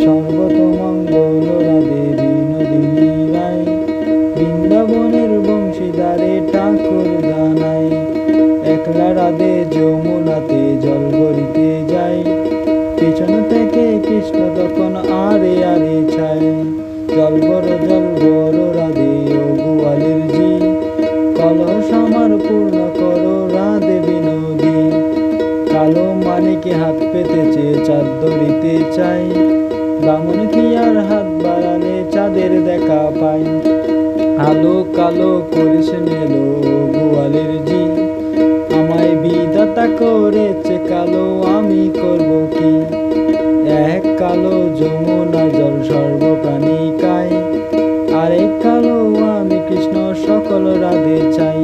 সর্বতমঙ্গল রাধে বিনোদিনী রায় বৃন্দাবনের বংশীদারে একলা রাধে যমুনাতে জল ভরিতে যায় পিছন থেকে কৃষ্ণ তখন আরে আরে ছায় জল বড় জল বড় রাধে ও গোয়ালের জি কলস আমার পূর্ণ দিকে হাত পেতে চেয়ে চাঁদ দড়িতে চাই। বামুন আর হাত বাড়ালে চাঁদের দেখা পাই। আলো কালো করেছে মেলো গোয়ালের জি আমায় বিদাতা করেছে কালো, আমি করব কি? এক কালো যমুনা জল সর্বপ্রাণী কায় আরেক কালো আমি কৃষ্ণ, সকল রাধে চাই।